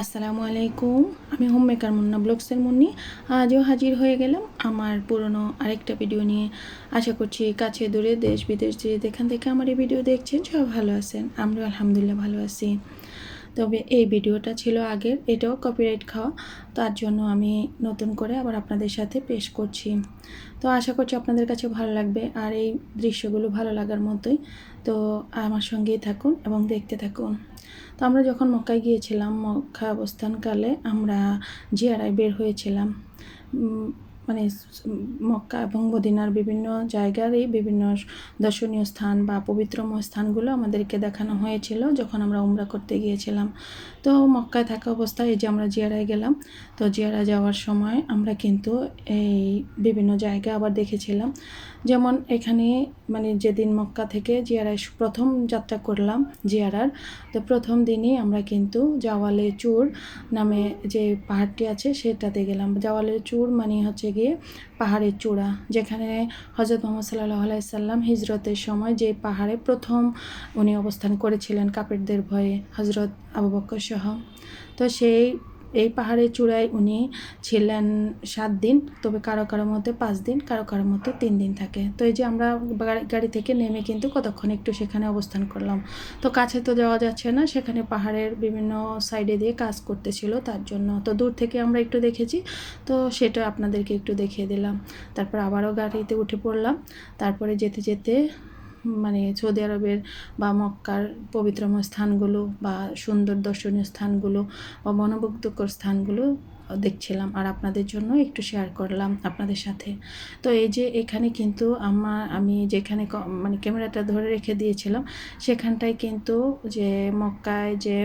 আসসালামু আলাইকুম, আমি হোম মেকার মুন্না ব্লগসের মুন্নি। আজও হাজির হয়ে গেলাম আমার পুরনো আরেকটা ভিডিও নিয়ে। আশা করছি কাছে দূরে দেশ, বিদেশ যে যেখান থেকে আমার এই ভিডিও দেখছেন সব ভালো আছেন আমরা আলহামদুলিল্লাহ ভালো আছি। তবে এই ভিডিওটা ছিল আগের, এটাও কপিরাইট খাওয়া, তার জন্য আমি নতুন করে আবার আপনাদের সাথে পেশ করছি। তো আশা করছি আপনাদের কাছে ভালো লাগবে আর এই দৃশ্যগুলো ভালো লাগার মতোই। তো আমার সঙ্গেই থাকুন এবং দেখতে থাকুন। তো আমরা যখন মক্কায় গিয়েছিলাম মক্কা অবস্থানকালে আমরা জিয়ারায় বের হয়েছিলাম। মানে মক্কা এবং মদিনার বিভিন্ন জায়গারই বিভিন্ন দর্শনীয় স্থান বা পবিত্রময় স্থানগুলো আমাদেরকে দেখানো হয়েছিল যখন আমরা উমরা করতে গিয়েছিলাম। তো মক্কায় থাকা অবস্থায় এই যে আমরা জিয়ারায় গেলাম, তো জিয়ারা যাওয়ার সময় আমরা কিন্তু এই বিভিন্ন জায়গা আবার দেখেছিলাম। যেমন এখানে মানে যেদিন মক্কা থেকে জিয়ারায় প্রথম যাত্রা করলাম জিয়ারার, তো প্রথম দিনই আমরা কিন্তু জাওয়ালে চূড় নামে যে পাহাড়টি আছে সেটাতে গেলাম। জাওয়ালে চূড় মানে হচ্ছে গিয়ে পাহাড়ের চূড়া, যেখানে হজরত মোহাম্মদ সাল্লাহ আলাইসাল্লাম হিজরতের সময় যে পাহাড়ে প্রথম উনি অবস্থান করেছিলেন কাপেরদের ভয়ে হজরত আবু বক্কর সহ। তো সেই এই পাহাড়ের চূড়ায় উনি ছিলেন সাত দিন, তবে কারও কারও মধ্যে পাঁচ দিন, কারও কারও মধ্যে তিন দিন থাকে। তো এই যে আমরা গাড়ি- গাড়ি থেকে নেমে কিন্তু কতক্ষণ একটু সেখানে অবস্থান করলাম। তো কাছে তো যাওয়া যাচ্ছে না, সেখানে পাহাড়ের বিভিন্ন সাইডে দিয়ে কাজ করতেছিল তার জন্য। তো দূর থেকে আমরা একটু দেখেছি, তো সেটা আপনাদেরকে একটু দেখিয়ে দিলাম। তারপর আবারও গাড়িতে উঠে পড়লাম। তারপরে যেতে যেতে মানে সৌদি আরবের বা মক্কার পবিত্রময় স্থানগুলো বা সুন্দর দর্শনীয় স্থানগুলো বা মনোমুগ্ধকর স্থানগুলো দেখছিলাম আর আপনাদের জন্য একটু শেয়ার করলাম আপনাদের সাথে। তো এই যে এখানে কিন্তু আমার, আমি যেখানে মানে ক্যামেরাটা ধরে রেখে দিয়েছিলাম, সেখানটায় কিন্তু যে মক্কায় যে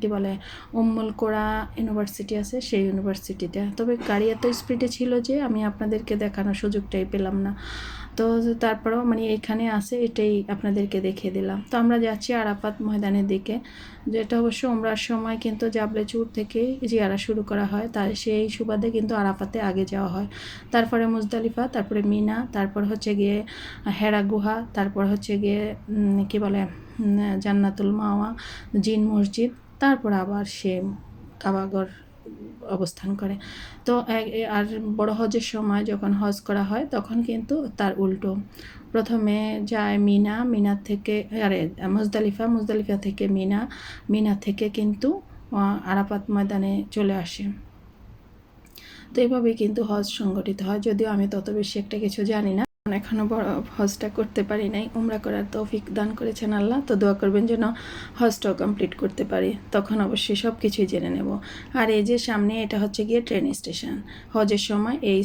কি বলে, উম্মুল কোরা ইউনিভার্সিটি আছে, সেই ইউনিভার্সিটিটা তবে গাড়ি এত স্পিডে ছিল যে আমি আপনাদেরকে দেখানোর সুযোগটাই পেলাম না। তো তারপরেও মানে এখানে আসে এটাই আপনাদেরকে দেখিয়ে দিলাম। তো আমরা যাচ্ছি আরাফাত ময়দানের দিকে। যেটা অবশ্য ওমরার সময় কিন্তু জাবলে চুর থেকে জিয়ারা শুরু করা হয়। তার সেই সুবাদে কিন্তু আরাফাতে আগে যাওয়া হয়। তারপরে মুজদালিফা, তারপরে মিনা, তারপর হচ্ছে গিয়ে হেরা গুহা, তারপর হচ্ছে গিয়ে কি বলে জান্নাতুল মাওয়া, জিন মসজিদ, তারপর আবার সে কাবাগর অবস্থান করে। তো আর বড় হজের সময় যখন হজ করা হয়, তখন কিন্তু তার উল্টো। প্রথমে যায় মিনা মিনা থেকে, আরে, মুজদালিফা মুজদালিফা থেকে মিনা মিনা থেকে কিন্তু আরাপাত ময়দানে চলে আসে। তো এইভাবেই কিন্তু হজ সংগঠিত হয়, যদিও আমি তত বেশি একটা কিছু জানি না। এখনও বড় হজটা করতে পারি নাই, উমরা করার তৌফিক দান করেছেন আল্লাহ, তো দোয়া করবেন যেন হজটাও কমপ্লিট করতে পারি, তখন অবশ্যই সব কিছুই জেনে নেব। আর এই যে সামনে এটা হচ্ছে গিয়ে ট্রেন স্টেশন হজের সময় এই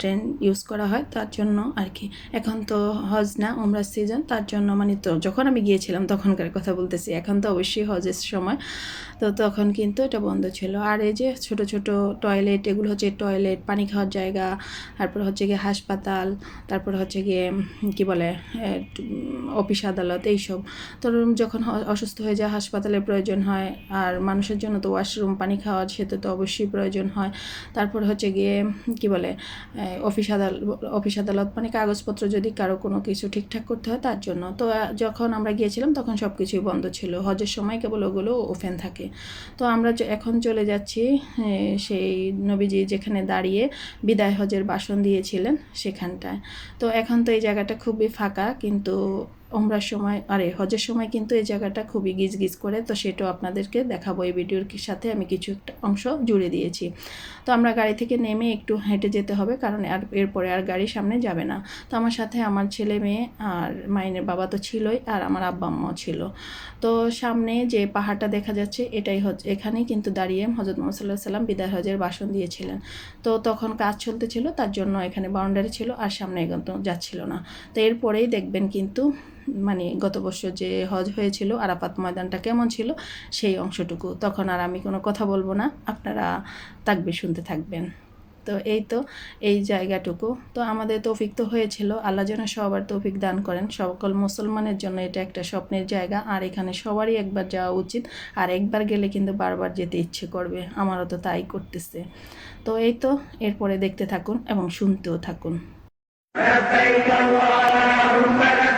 ট্রেন ইউজ করা হয়, তার জন্য আর কি, এখন তো হজ না উমরার সিজন তার জন্য মানে তো যখন আমি গিয়েছিলাম তখনকার কথা বলতেছি, এখন তো অবশ্যই হজের সময়, তো তখন কিন্তু এটা বন্ধ ছিল। আর এই যে ছোট ছোট টয়লেট এগুলো হচ্ছে টয়লেট পানি খাওয়ার জায়গা, তারপর হচ্ছে গিয়ে হাসপাতাল, তারপর হচ্ছে গিয়ে কি বলে অফিস আদালত এইসব। তো যখন অসুস্থ হয়ে যায়, হাসপাতালে প্রয়োজন হয়, আর মানুষের জন্য তো ওয়াশরুম, পানি খাওয়ার সেটা তো অবশ্যই প্রয়োজন হয়। তারপর হচ্ছে গিয়ে, কি বলে অফিস আদালত অফিস আদালত মানে কাগজপত্র যদি কারও কোনো কিছু ঠিকঠাক করতে হয়, তার জন্য। তো যখন আমরা গিয়েছিলাম, তখন সব কিছুই বন্ধ ছিল। হজের সময় কেবল ওগুলো ওপেন থাকে। তো আমরা এখন চলে যাচ্ছি সেই নবীজি যেখানে দাঁড়িয়ে বিদায় হজের বাসন দিয়েছিলেন, সেখানটায়। তো এখন তো এই জায়গাটা খুবই ফাঁকা কিন্তু ওমরার সময়, আরে হজের সময় কিন্তু এই জায়গাটা খুবই গিজগিজ করে, তো সেটাও আপনাদেরকে দেখাবো এই ভিডিওর সাথে আমি কিছু একটা অংশ জুড়ে দিয়েছি। তো আমরা গাড়ি থেকে নেমে একটু হেঁটে যেতে হবে, কারণ আর এরপরে আর গাড়ি সামনে যাবে না। তো আমার সাথে আমার ছেলে মেয়ে আর মাইনের বাবা তো ছিলই, আর আমার আব্বা আম্মাও ছিল। তো সামনে যে পাহাড়টা দেখা যাচ্ছে, এটাই হচ্ছে এখানেই কিন্তু দাঁড়িয়ে হজরত মোহাম্মদ সাল্লাম বিদায় হজের বাসন দিয়েছিলেন। তো তখন কাজ চলতে ছিল তার জন্য এখানে বাউন্ডারি ছিল, আর সামনে এগোতে যাচ্ছিল না। তো এরপরেই দেখবেন কিন্তু মানে গত বছর যে হজ হয়েছিল আরাপাত ময়দানটা কেমন ছিল, সেই অংশটুকু। তখন আর আমি কোনো কথা বলব না, আপনারা তাকবে শুনতে থাকবেন। তো এই তো, এই জায়গাটুকু। তো আমাদের তৌফিক তো হয়েছিল, আল্লাহ যেন সবার তৌফিক দান করেন। সকল মুসলমানের জন্য এটা একটা স্বপ্নের জায়গা, আর এখানে সবারই একবার যাওয়া উচিত, আর একবার গেলে কিন্তু বারবার যেতে ইচ্ছে করবে। আমারও তো তাই করতেছে। তো এই তো, এরপরে দেখতে থাকুন এবং শুনতেও থাকুন।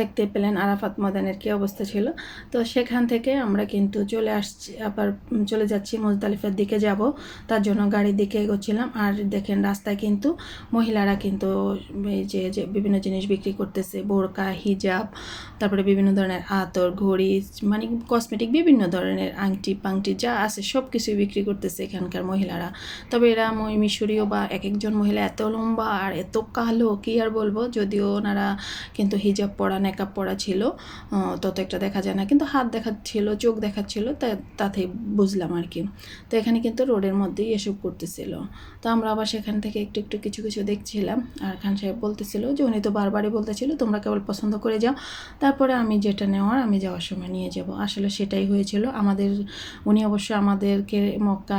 দেখতে পেলেন আরাফাত ময়দানের কী অবস্থা ছিল। তো সেখান থেকে আমরা কিন্তু চলে আসছি, আবার চলে যাচ্ছি মুজদালিফার দিকে যাব। তার জন্য গাড়ির দিকে এগোচ্ছিলাম। আর দেখেন রাস্তায় কিন্তু মহিলারা কিন্তু এই যে যে বিভিন্ন জিনিস বিক্রি করতেছে, বোরকা, হিজাব, তারপরে বিভিন্ন ধরনের আতর, ঘড়ি মানে কসমেটিক বিভিন্ন ধরনের আংটি, পাংটি, যা আছে সব কিছুই বিক্রি করতেছে এখানকার মহিলারা। তবে এরা মিশরীয় বা এক একজন মহিলা এত লম্বা আর এত কালো, কি আর বলব? যদিও ওনারা কিন্তু হিজাব পরা নেকাব পরা ছিল তত একটা দেখা যায় না। কিন্তু হাত দেখাচ্ছিল, চোখ দেখাচ্ছিল, তা তাতেই বুঝলাম আর কি। তো এখানে কিন্তু রোডের মধ্যেই এসব করতেছিল। তো আমরা আবার সেখান থেকে একটু একটু কিছু কিছু দেখছিলাম। আর খান সাহেব বলতেছিল যে, উনি তো বারবারই বলতেছিল, তোমরা কেবল পছন্দ করে যাও। তারপরে আমি যেটা নেওয়ার, আমি যাওয়ার সময় নিয়ে যাব। আসলে সেটাই হয়েছিল। আমাদের, উনি অবশ্য আমাদেরকে মক্কা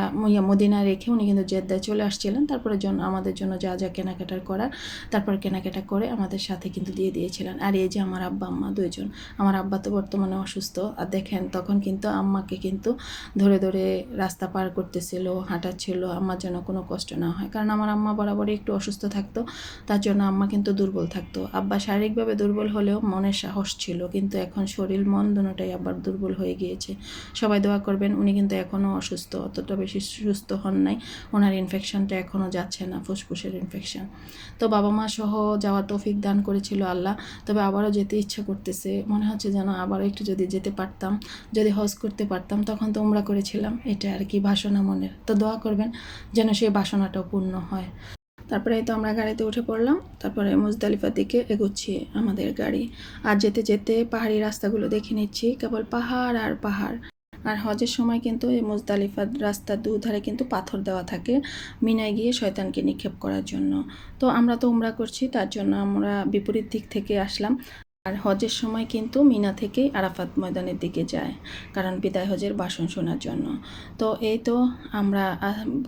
মদিনা রেখে উনি কিন্তু জেদ্দায় চলে আসছিলেন। তারপরে জন্য, আমাদের জন্য যা যা কেনাকাটার করার, তারপর কেনাকাটা করে আমাদের সাথে কিন্তু দিয়ে দিয়েছিলেন। আর এই যে আমার আব্বা, আম্মা দুইজন। আমার আব্বা তো বর্তমানে অসুস্থ। আর দেখেন, তখন কিন্তু আম্মাকে কিন্তু ধরে ধরে রাস্তা পার করতেছিল, হাঁটাচ্ছিল। আম্মার যেন কোনো কষ্ট না হয়। কারণ আমার আম্মা বরাবরই একটু অসুস্থ থাকতো। তার জন্য আম্মা কিন্তু দুর্বল থাকতো। আব্বা শারীরিকভাবে দুর্বল হলেও মনের সাহস ছিল। কিন্তু এখন শরীর, মন দুটোটাই আবার দুর্বল হয়ে গিয়েছে। সবাই দোয়া করবেন, উনি কিন্তু এখনও অসুস্থ। অতটা বেশি সুস্থ হন নাই। ওনার ইনফেকশনটা এখনও যাচ্ছে না, ফুসফুসের ইনফেকশন তো বাবা মা সহ যাওয়ার তৌফিক দান করেছিল আল্লাহ। তবে আবারও যেতে ইচ্ছা করতেছে, মনে হচ্ছে যেন আবারও একটু যদি যেতে পারতাম, যদি হজ করতে পারতাম, তখন তো উমরা করেছিলাম। এটা আর কি বাসনা মনের। তো দোয়া করবেন যেন সেই বাসনাটাও পূর্ণ হয়। তারপরে তো আমরা গাড়িতে উঠে পড়লাম, তারপরে মুজদালিফার দিকে এগোচ্ছি আমাদের গাড়ি। আর যেতে যেতে পাহাড়ি রাস্তাগুলো দেখে নিচ্ছি, কেবল পাহাড় আর পাহাড়। আর হজের সময় কিন্তু এই মুজদালিফার রাস্তার দুধারে কিন্তু পাথর দেওয়া থাকে, মিনায় গিয়ে শয়তানকে নিক্ষেপ করার জন্য। তো আমরা তো উমরা করছি, তার জন্য আমরা বিপরীত দিক থেকে আসলাম। আর হজের সময় কিন্তু মিনা থেকেই আরাফাত ময়দানের দিকে যায়, কারণ বিদায় হজের বাসন শোনার জন্য। তো এই তো আমরা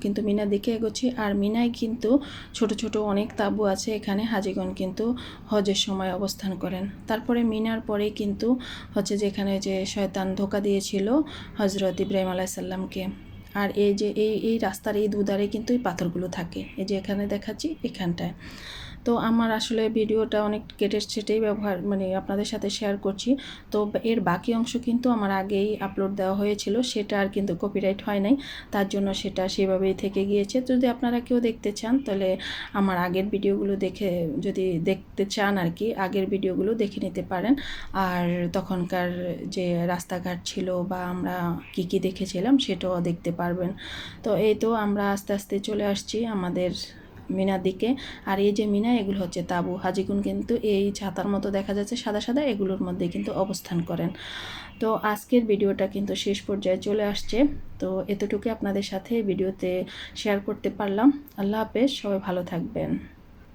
কিন্তু মিনার দিকে এগোচ্ছি। আর মিনায় কিন্তু ছোট ছোট অনেক তাঁবু আছে, এখানে হাজিগণ কিন্তু হজের সময় অবস্থান করেন। তারপরে মিনার পরেই কিন্তু হচ্ছে যেখানে যে শয়তান ধোকা দিয়েছিল হজরত ইব্রাহিম আলাইসাল্লামকে আর এই যে এই এই রাস্তার এই দুধারে কিন্তু এই পাথরগুলো থাকে। এই যে এখানে দেখাচ্ছি, এখানটায়। তো আমার আসলে ভিডিওটা অনেক কেটে সেটাই ব্যবহার মানে আপনাদের সাথে শেয়ার করছি। তো এর বাকি অংশ কিন্তু আমার আগেই আপলোড দেওয়া হয়েছিল, সেটা আর কিন্তু কপিরাইট হয় নাই, তার জন্য সেটা সেভাবেই থেকে গিয়েছে। যদি আপনারা কেউ দেখতে চান, তাহলে আমার আগের ভিডিওগুলো দেখে, যদি দেখতে চান আর কি, আগের ভিডিওগুলো দেখে নিতে পারেন। আর তখনকার যে রাস্তাঘাট ছিল বা আমরা কি কি দেখেছিলাম, সেটাও দেখতে পারবেন। তো এই তো আমরা আস্তে আস্তে চলে আসছি আমাদের মিনার দিকে। আর এই যে মিনা, এগুলো হচ্ছে তাবু। হাজিগুন কিন্তু এই ছাতার মতো দেখা যাচ্ছে সাদা সাদা, এগুলোর মধ্যে কিন্তু অবস্থান করেন। তো আজকের ভিডিওটা কিন্তু শেষ পর্যায়ে চলে আসছে। তো এতটুকু আপনাদের সাথে ভিডিওতে শেয়ার করতে পারলাম। আল্লাহ হাফেজ, সবাই ভালো থাকবেন।